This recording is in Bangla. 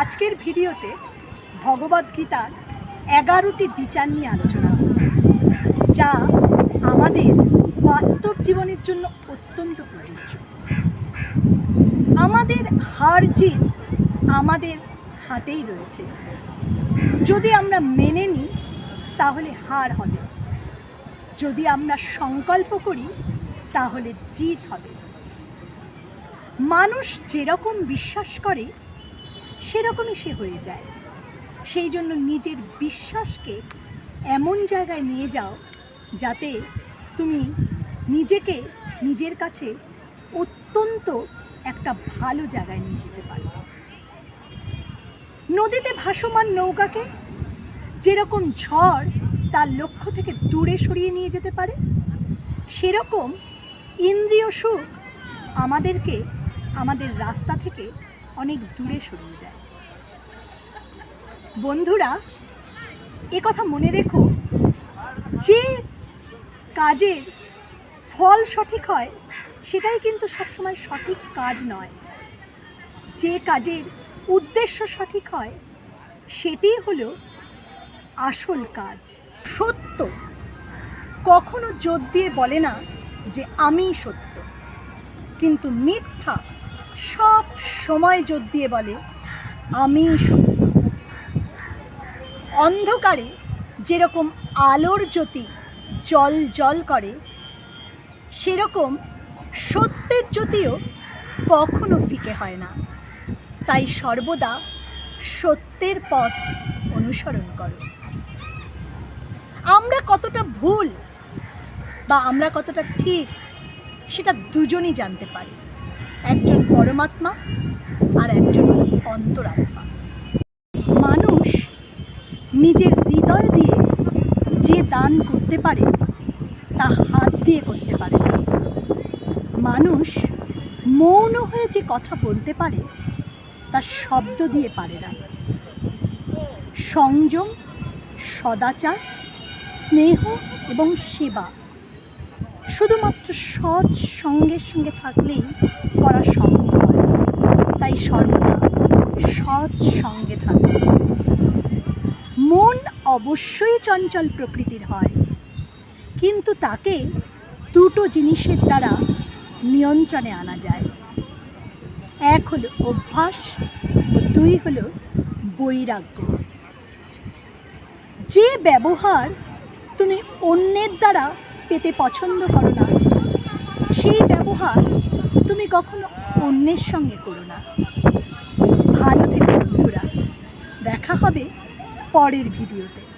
আজকের ভিডিওতে ভগবদ্গীতার এগারোটি বিচার নিয়ে আলোচনা যা আমাদের বাস্তব জীবনের জন্য অত্যন্ত প্রযোজ্য। আমাদের হার জিত আমাদের হাতেই রয়েছে। যদি আমরা মেনে নিই, তাহলে হার হবে। যদি আমরা সংকল্প করি, তাহলে জিত হবে। মানুষ যেরকম বিশ্বাস করে সেরকমই সে হয়ে যায়। সেই জন্য নিজের বিশ্বাসকে এমন জায়গায় নিয়ে যাও যাতে তুমি নিজেকে নিজের কাছে অত্যন্ত একটা ভালো জায়গায় নিয়ে যেতে পারো। নদীতে ভাসমান নৌকাকে যেরকম ঝড় তার লক্ষ্য থেকে দূরে সরিয়ে নিয়ে যেতে পারে, সেরকম ইন্দ্রিয় সুখ আমাদেরকে আমাদের রাস্তা থেকে অনেক দূরে সরিয়ে দেয়। বন্ধুরা কথা মনে রেখো, যে কাজের ফল সঠিক হয়, সেটাই কিন্তু সবসময় সঠিক কাজ নয়। যে কাজের উদ্দেশ্য সঠিক হয়, সেটি হলো আসল কাজ। সত্য। কখনো জোর দিয়ে বলে না যে আমি সত্য। কিন্তু মিথ্যা সব সময় জোর দিয়ে বলে আমি সত্য। অন্ধকারে যেরকম আলোর জ্যোতি জল জল করে, সেরকম সত্যের জ্যোতিও কখনো ফিকে হয় না। তাই সর্বদা সত্যের পথ অনুসরণ করো। আমরা কতটা ভুল বা আমরা কতটা ঠিক, সেটা দুজনই জানতে পারি। একজন পরমাত্মা আর একজন অন্তরাত্মা। নিজের হৃদয় দিয়ে যে দান করতে পারে, তা হাত দিয়ে করতে পারে না। মানুষ মৌন হয়ে যে কথা বলতে পারে, তা শব্দ দিয়ে পারে না। সংযম, সদাচার, স্নেহ এবং সেবা শুধুমাত্র সৎ সঙ্গের সঙ্গে থাকলেই করা সম্ভব হয়। তাই সর্বদা সৎ সঙ্গে মন অবশ্যই চঞ্চল প্রকৃতির হয়। কিন্তু তাকে দুটো জিনিসের দ্বারা নিয়ন্ত্রণে আনা যায়। এক হলো অভ্যাস দুই হলো বৈরাগ্য। যে ব্যবহার তুমি অন্যের দ্বারা পেতে পছন্দ করো না, সেই ব্যবহার তুমি কখনো অন্যের সঙ্গে করো না। ভালো থেকে বন্ধুরা। দেখা হবে পরের ভিডিওতে।